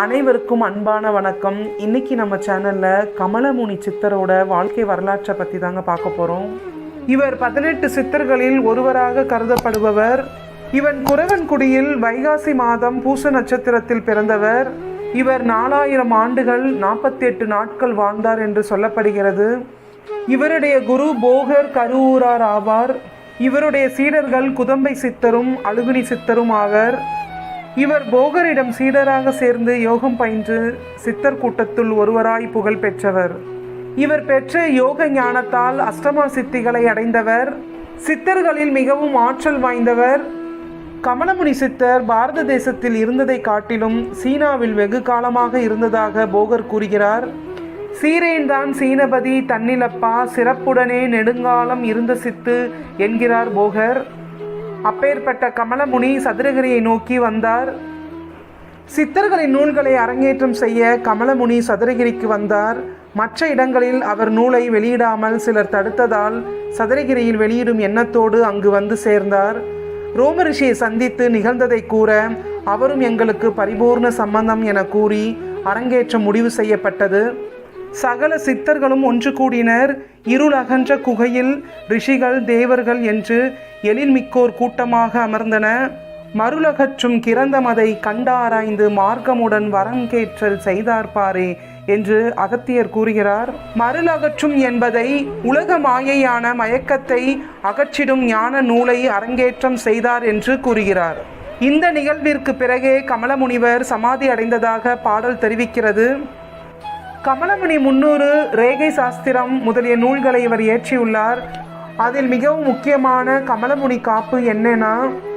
அனைவருக்கும் அன்பான வணக்கம். இன்னைக்கு நம்ம சேனலில் கமலமுனி சித்தரோட வாழ்க்கை வரலாற்றை பற்றி தாங்க பார்க்க போகிறோம் இவர் பதினெட்டு சித்தர்களில் ஒருவராக கருதப்படுபவர். இவன் குறவன்குடியில் வைகாசி மாதம் பூச நட்சத்திரத்தில் பிறந்தவர். இவர் நாலாயிரம் ஆண்டுகள் நாற்பத்தி எட்டு நாட்கள் வாழ்ந்தார் என்று சொல்லப்படுகிறது. இவருடைய குரு போகர் கருவூரார் ஆவார். இவருடைய சீடர்கள் குதம்பை சித்தரும் அழுகுனி சித்தரும் ஆவர். இவர் போகரிடம் சீடராக சேர்ந்து யோகம் பயின்று சித்தர் கூட்டத்துள் ஒருவராய் புகழ் பெற்றவர். இவர் பெற்ற யோக ஞானத்தால் அஷ்டமா சித்திகளை அடைந்தவர். சித்தர்களில் மிகவும் ஆற்றல் வாய்ந்தவர். கமலமுனி சித்தர் பாரத தேசத்தில் இருந்ததை காட்டிலும் சீனாவில் வெகு காலமாக இருந்ததாக போகர் கூறுகிறார். சீரேன்தான் சீனபதி தன்னிலப்பா சிறப்புடனே நெடுங்காலம் இருந்த சித்து என்கிறார் போகர். அப்பேற்பட்ட கமலமுனி சதுரகிரியை நோக்கி வந்தார். சித்தர்களின் நூல்களை அரங்கேற்றம் செய்ய கமலமுனி சதுரகிரிக்கு வந்தார். மற்ற இடங்களில் அவர் நூலை வெளியிடாமல் சிலர் தடுத்ததால் சதுரகிரியில் வெளியிடும் எண்ணத்தோடு அங்கு வந்து சேர்ந்தார். ரோமரிஷியை சந்தித்து நிகழ்ந்ததை கூற அவரும் எங்களுக்கு பரிபூர்ண சம்பந்தம் என கூறி அரங்கேற்றம் முடிவு செய்யப்பட்டது. சகல சித்தர்களும் ஒன்று கூடினர். இருள் அகன்ற குகையில் ரிஷிகள் தேவர்கள் என்று எழில்மிக்கோர் கூட்டமாக அமர்ந்தன. மருளகற்றும் கிரந்தமதை கண்டாராய்ந்து மார்க்கமுடன் வரங்கேற்றல் செய்தார்பாரே என்று அகத்தியர் கூறுகிறார். மருளகற்றும் என்பதை உலக மாயையான மயக்கத்தை அகற்றிடும் ஞான நூலை அரங்கேற்றம் செய்தார் என்று கூறுகிறார். இந்த நிகழ்விற்கு பிறகே கமலமுனிவர் சமாதி அடைந்ததாக பாடல் தெரிவிக்கிறது. கமலமுனி முன்னூறு ரேகை சாஸ்திரம் முதலிய நூல்களை இவர் இயற்றியுள்ளார். அதில் மிகவும் முக்கியமான கமலமுனி காப்பு என்னன்னா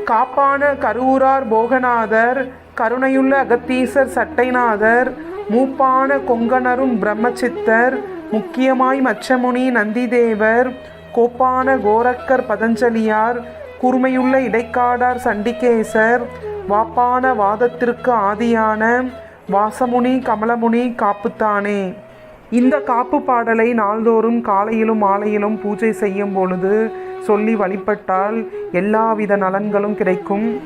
காப்பான கருவூரார் போகநாதர் கருணையுள்ள அகத்தீசர் சட்டைநாதர் மூப்பான கொங்கணரும் பிரம்மச்சித்தர் முக்கியமாய் மச்சமுனி நந்திதேவர் கோப்பான கோரக்கர் பதஞ்சலியார் கூர்மையுள்ள இடைக்காடார் சண்டிகேசர் வாப்பான வாதத்திற்கு ஆதியான வாசமுனி கமலமுனி காப்புத்தானே. இந்த காப்பு பாடலை நாள்தோறும் காலையிலும் மாலையிலும் பூஜை செய்யும் பொழுது சொல்லி வழிபட்டால் எல்லாவித நலன்களும் கிடைக்கும்.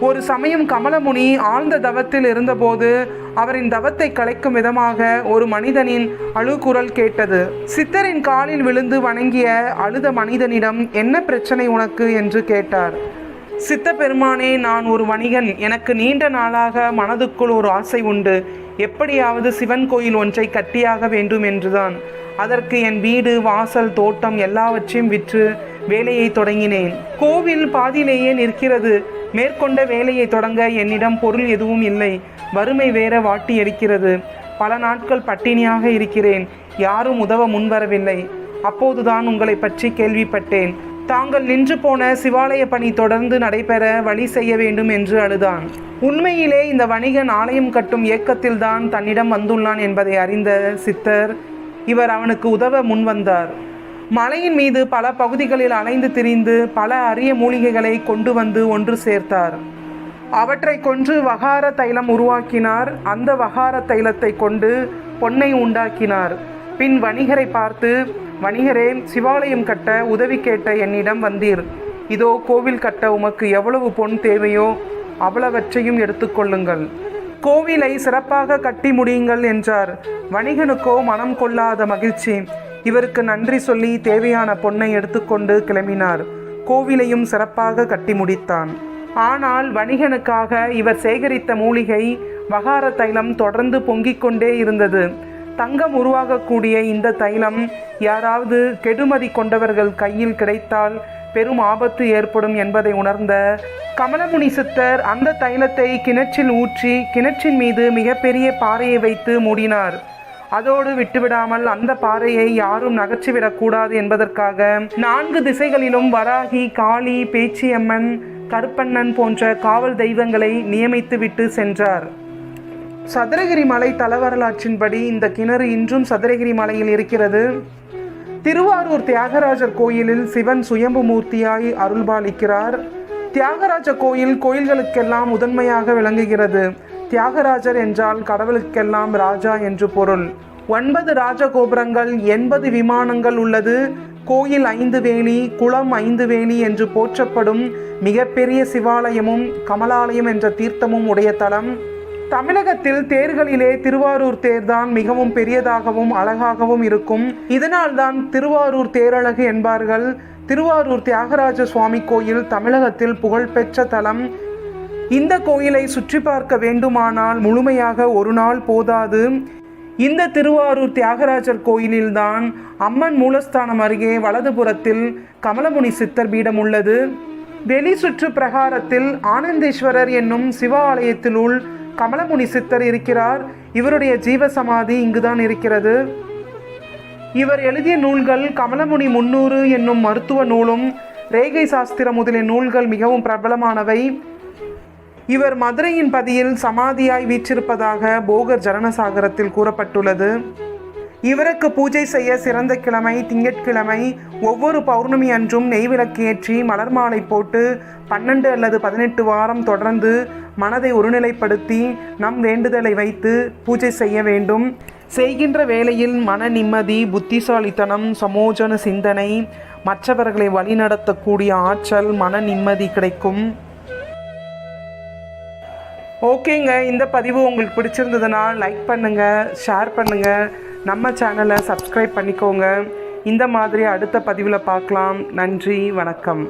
ஒரு சமயம் கமலமுனி ஆழ்ந்த தவத்தில் இருந்தபோது அவரின் தவத்தை கலைக்கும் விதமாக ஒரு மனிதனின் அழுகுரல் கேட்டது. சித்தரின் காலில் விழுந்து வணங்கிய அழுத மனிதனிடம் என்ன பிரச்சனை உனக்கு? என்று கேட்டார். சித்த பெருமானே நான் ஒரு வணிகன். எனக்கு நீண்ட நாளாக மனதுக்குள் ஒரு ஆசை உண்டு. எப்படியாவது சிவன் கோயில் ஒன்றை கட்டியாக வேண்டும் என்றுதான். அதற்கு என் வீடு வாசல் தோட்டம் எல்லாவற்றையும் விற்று வேலையை தொடங்கினேன். கோவில் பாதியிலேயே நிற்கிறது. மேற்கொண்ட வேலையை தொடங்க என்னிடம் பொருள் எதுவும் இல்லை. வறுமை வேற வாட்டி எடுக்கிறது பல நாட்கள் பட்டினியாக இருக்கிறேன். யாரும் உதவ முன்வரவில்லை. அப்போதுதான் உங்களை பற்றி கேள்விப்பட்டேன். தாங்கள் நின்று போன சிவாலய பணி தொடர்ந்து நடைபெற வழி செய்ய வேண்டும் என்று அழுதான். உண்மையிலே இந்த வணிகன் ஆலயம் கட்டும் இயக்கத்தில்தான் தன்னிடம் வந்துள்ளான் என்பதை அறிந்த சித்தர் இவர் அவனுக்கு உதவ முன்வந்தார் மலையின் மீது பல பகுதிகளில் அலைந்து திரிந்து பல அரிய மூலிகைகளை கொண்டு வந்து ஒன்று சேர்த்தார். அவற்றை கொன்று வகார தைலம் உருவாக்கினார். அந்த வகார தைலத்தை கொண்டு பொன்னை உண்டாக்கினார். பின் வணிகரை பார்த்து வணிகரே சிவாலயம் கட்ட உதவி கேட்ட என்னிடம் வந்தீர். இதோ கோவில் கட்ட உமக்கு எவ்வளவு பொன் தேவையோ அவ்வளவற்றையும் எடுத்துக்கொள்ளுங்கள் கோவிலை சிறப்பாக கட்டி முடியுங்கள் என்றார். வணிகனுக்கோ மனம் கொள்ளாத மகிழ்ச்சி. இவருக்கு நன்றி சொல்லி தேவையான பொன்னை எடுத்துக்கொண்டு கிளம்பினார். கோவிலையும் சிறப்பாக கட்டி முடித்தான். ஆனால் வணிகனுக்காக இவர் சேகரித்த மூலிகை வகார தைலம் தொடர்ந்து பொங்கிக் கொண்டே இருந்தது. தங்கம் உருவாகக்கூடிய இந்த தைலம் யாராவது கெடுமதி கொண்டவர்கள் கையில் கிடைத்தால் பெரும் ஆபத்து ஏற்படும் என்பதை உணர்ந்த கமலமுனி சித்தர் அந்த தைலத்தை கிணற்றில் ஊற்றி கிணற்றின் மீது மிகப்பெரிய பாறையை வைத்து மூடினார். அதோடு விட்டுவிடாமல் அந்த பாறையை யாரும் நகர்ச்சிவிடக்கூடாது என்பதற்காக நான்கு திசைகளிலும் வராகி காளி பேச்சியம்மன் கருப்பண்ணன் போன்ற காவல் தெய்வங்களை நியமித்துவிட்டு சென்றார். சதுரகிரி மலை தலவரலாற்றின்படி இந்த கிணறு இன்றும் சதுரகிரி மலையில் இருக்கிறது. திருவாரூர் தியாகராஜர் கோயிலில் சிவன் சுயம்பு மூர்த்தியாய் அருள்பாலிக்கிறார். தியாகராஜ கோயில் கோயில்களுக்கெல்லாம் முதன்மையாக விளங்குகிறது. தியாகராஜர் என்றால் கடவுளுக்கெல்லாம் ராஜா என்று பொருள். ஒன்பது ராஜகோபுரங்கள் எண்பது விமானங்கள் உள்ளது. கோயில் ஐந்து வேலி குளம் ஐந்து வேலி என்று போற்றப்படும் மிகப்பெரிய சிவாலயமும் கமலாலயம் என்ற தீர்த்தமும் உடைய தலம். தமிழகத்தில் தேர்களிலே திருவாரூர் தேர்தான் மிகவும் பெரியதாகவும் அழகாகவும் இருக்கும். இதனால்தான் திருவாரூர் தேரழகு என்பார்கள். திருவாரூர் தியாகராஜ சுவாமி கோயில் தமிழகத்தில் புகழ்பெற்ற தலம். இந்த கோயிலை சுற்றி பார்க்க வேண்டுமானால் முழுமையாக ஒரு நாள் போதாது. இந்த திருவாரூர் தியாகராஜர் கோயிலில்தான் அம்மன் மூலஸ்தானம் அருகே வலதுபுறத்தில் கமலமுனி சித்தர் பீடம் உள்ளது. வெளி சுற்று பிரகாரத்தில் ஆனந்தேஸ்வரர் என்னும் சிவ ஆலயத்திலுள் கமலமுனி சித்தர் இருக்கிறார். இவருடைய ஜீவசமாதி இங்குதான் இருக்கிறது. இவர் எழுதிய நூல்கள் கமலமுனி முன்னூறு என்னும் மருத்துவ நூலும் ரேகை சாஸ்திரம் முதலிய நூல்கள் மிகவும் பிரபலமானவை. இவர் மதுரையின் பதியில் சமாதியாய் வீற்றிருப்பதாக போகர் ஜனனசாகரத்தில் கூறப்பட்டுள்ளது. இவருக்கு பூஜை செய்ய சிறந்த கிழமை திங்கட்கிழமை ஒவ்வொரு பௌர்ணமி அன்றும் நெய்விளக்கு ஏற்றி மலர் மாலை போட்டு பன்னெண்டு அல்லது பதினெட்டு வாரம் தொடர்ந்து மனதை ஒருநிலைப்படுத்தி நம் வேண்டுதலை வைத்து பூஜை செய்ய வேண்டும். செய்கின்ற வேளையில் மன நிம்மதி புத்திசாலித்தனம் சமோஜன சிந்தனை மற்றவர்களை வழிநடத்தக்கூடிய ஆற்றல் மன நிம்மதி கிடைக்கும். ஓகேங்க இந்த பதிவு உங்களுக்கு பிடிச்சிருந்ததுன்னா லைக் பண்ணுங்கள் ஷேர் பண்ணுங்கள் நம்ம சேனலை சப்ஸ்கிரைப் பண்ணிக்கோங்க. இந்த மாதிரி அடுத்த பதிவில் பார்க்கலாம். நன்றி வணக்கம்.